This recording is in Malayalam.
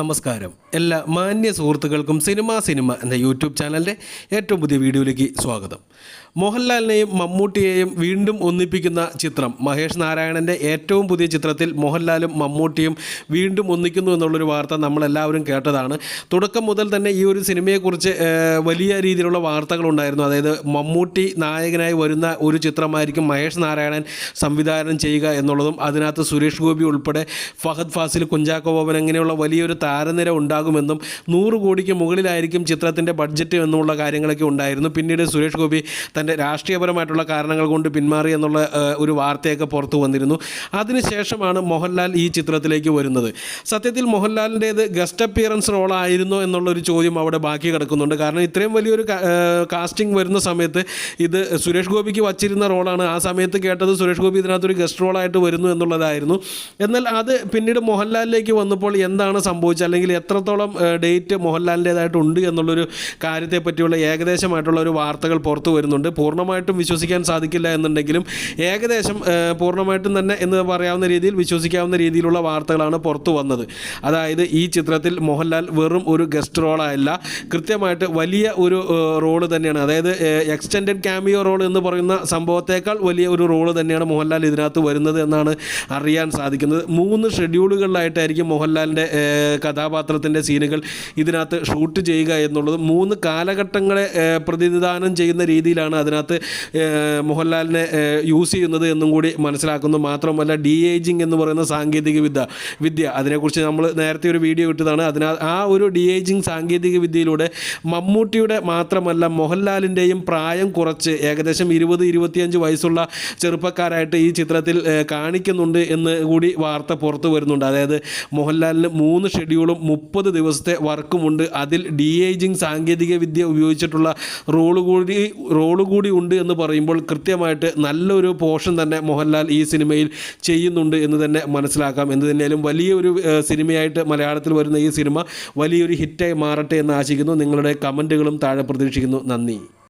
നമസ്കാരം. എല്ലാ മാന്യ സുഹൃത്തുക്കൾക്കും സിനിമ സിനിമ എന്ന യൂട്യൂബ് ചാനലിന്റെ ഏറ്റവും പുതിയ വീഡിയോയിലേക്ക് സ്വാഗതം. മോഹൻലാലിനെയും മമ്മൂട്ടിയെയും വീണ്ടും ഒന്നിപ്പിക്കുന്ന ചിത്രം മഹേഷ് നാരായണന്റെ ഏറ്റവും പുതിയ ചിത്രത്തിൽ മോഹൻലാലും മമ്മൂട്ടിയും വീണ്ടും ഒന്നിക്കുന്നു എന്നുള്ളൊരു വാർത്ത നമ്മളെല്ലാവരും കേട്ടതാണ്. തുടക്കം മുതൽ തന്നെ ഈ ഒരു സിനിമയെക്കുറിച്ച് വലിയ രീതിയിലുള്ള വാർത്തകളുണ്ടായിരുന്നു. അതായത് മമ്മൂട്ടി നായകനായി വരുന്ന ഒരു ചിത്രമായിരിക്കും മഹേഷ് നാരായണൻ സംവിധാനം ചെയ്യുക എന്നുള്ളതും അതിനകത്ത് സുരേഷ് ഗോപി ഉൾപ്പെടെ ഫഹദ് ഫാസിൽ കുഞ്ചാക്കോ ബോബൻ അങ്ങനെയുള്ള വലിയൊരു താരനിര ഉണ്ടാകുമെന്നും നൂറ് കോടിക്ക് മുകളിലായിരിക്കും ചിത്രത്തിന്റെ ബഡ്ജറ്റ് എന്നുള്ള കാര്യങ്ങളൊക്കെ ഉണ്ടായിരുന്നു. പിന്നീട് സുരേഷ് ഗോപി തന്റെ രാഷ്ട്രീയപരമായിട്ടുള്ള കാരണങ്ങൾ കൊണ്ട് പിന്മാറി എന്നുള്ള ഒരു വാർത്തയൊക്കെ പുറത്തു വന്നിരുന്നു. അതിനുശേഷമാണ് മോഹൻലാൽ ഈ ചിത്രത്തിലേക്ക് വരുന്നത്. സത്യത്തിൽ മോഹൻലാലിന്റേത് ഗസ്റ്റ് അപ്പിയറൻസ് റോളായിരുന്നോ എന്നുള്ളൊരു ചോദ്യം അവിടെ ബാക്കി കിടക്കുന്നുണ്ട്. കാരണം ഇത്രയും വലിയൊരു കാസ്റ്റിംഗ് വരുന്ന സമയത്ത് ഇത് സുരേഷ് ഗോപിക്ക് വച്ചിരുന്ന റോളാണ്. ആ സമയത്ത് കേട്ടത് സുരേഷ് ഗോപി ഇതിനകത്തൊരു ഗസ്റ്റ് റോളായിട്ട് വരുന്നു എന്നുള്ളതായിരുന്നു. എന്നാൽ അത് പിന്നീട് മോഹൻലാലിലേക്ക് വന്നപ്പോൾ എന്താണ് സംഭവിച്ചത്? അല്ലെങ്കിൽ എത്രത്തോളം ഡേറ്റ് മോഹൻലാലിന്റേതായിട്ടുണ്ട് എന്നുള്ളൊരു കാര്യത്തെ പറ്റിയുള്ള ഏകദേശമായിട്ടുള്ള ഒരു വാർത്തകൾ പുറത്തു വരുന്നുണ്ട്. പൂർണമായിട്ടും വിശ്വസിക്കാൻ സാധിക്കില്ല എന്നുണ്ടെങ്കിലും ഏകദേശം പൂർണമായിട്ടും തന്നെ എന്ന് പറയാവുന്ന രീതിയിൽ വിശ്വസിക്കാവുന്ന രീതിയിലുള്ള വാർത്തകളാണ് പുറത്തു വന്നത്. അതായത് ഈ ചിത്രത്തിൽ മോഹൻലാൽ വെറും ഒരു ഗസ്റ്റ് റോളല്ല കൃത്യമായിട്ട് വലിയ ഒരു റോൾ തന്നെയാണ്. അതായത് എക്സ്റ്റെൻഡഡ് ക്യാമിയോ റോൾ എന്ന് പറയുന്ന സംഭവത്തേക്കാൾ വലിയ ഒരു റോൾ തന്നെയാണ് മോഹൻലാൽ ഇതിനകത്ത് വരുന്നത് എന്നാണ് അറിയാൻ സാധിക്കുന്നത്. മൂന്ന് ഷെഡ്യൂളുകളിലായിട്ടായിരിക്കും മോഹൻലാലിന്റെ കഥാപാത്രത്തിന്റെ സീനുകൾ ഇതിനകത്ത് ഷൂട്ട് ചെയ്യുക എന്നുള്ളത് മൂന്ന് കാലഘട്ടങ്ങളെ പ്രതിനിധാനം ചെയ്യുന്ന രീതിയിലാണ് അതിനകത്ത് മോഹൻലാലിനെ യൂസ് ചെയ്യുന്നത് എന്നും കൂടി മനസ്സിലാക്കുന്നു. മാത്രമല്ല ഡി ഏജിങ് എന്ന് പറയുന്ന സാങ്കേതിക വിദ്യ വിദ്യ. അതിനെക്കുറിച്ച് നമ്മൾ നേരത്തെ ഒരു വീഡിയോ ഇട്ടതാണ്. അതിനാ ആ ഒരു ഡി ഏജിങ് സാങ്കേതിക വിദ്യയിലൂടെ മമ്മൂട്ടിയുടെ മാത്രമല്ല മോഹൻലാലിന്റെയും പ്രായം കുറച്ച് ഏകദേശം ഇരുപത് ഇരുപത്തിയഞ്ച് വയസ്സുള്ള ചെറുപ്പക്കാരായിട്ട് ഈ ചിത്രത്തിൽ കാണിക്കുന്നുണ്ട് എന്ന് കൂടി വാർത്ത പുറത്തു വരുന്നുണ്ട്. അതായത് മോഹൻലാലിന് മൂന്ന് ഷെഡ്യൂളും മുപ്പത് ദിവസത്തെ വർക്കുമുണ്ട്. അതിൽ ഡി ഏജിങ് സാങ്കേതിക വിദ്യ ഉപയോഗിച്ചിട്ടുള്ള റോൾ കൂടി റോൾ കൂടി ഉണ്ട് എന്ന് പറയുമ്പോൾ കൃത്യമായിട്ട് നല്ലൊരു പോർഷൻ തന്നെ മോഹൻലാൽ ഈ സിനിമയിൽ ചെയ്യുന്നുണ്ട് എന്ന് തന്നെ മനസ്സിലാക്കാം. എന്ത് തന്നെയാലും വലിയൊരു സിനിമയായിട്ട് മലയാളത്തിൽ വരുന്ന ഈ സിനിമ വലിയൊരു ഹിറ്റായി മാറട്ടെ എന്ന് ആശിക്കുന്നു. നിങ്ങളുടെ കമന്റുകളും താഴെ പ്രതീക്ഷിക്കുന്നു. നന്ദി.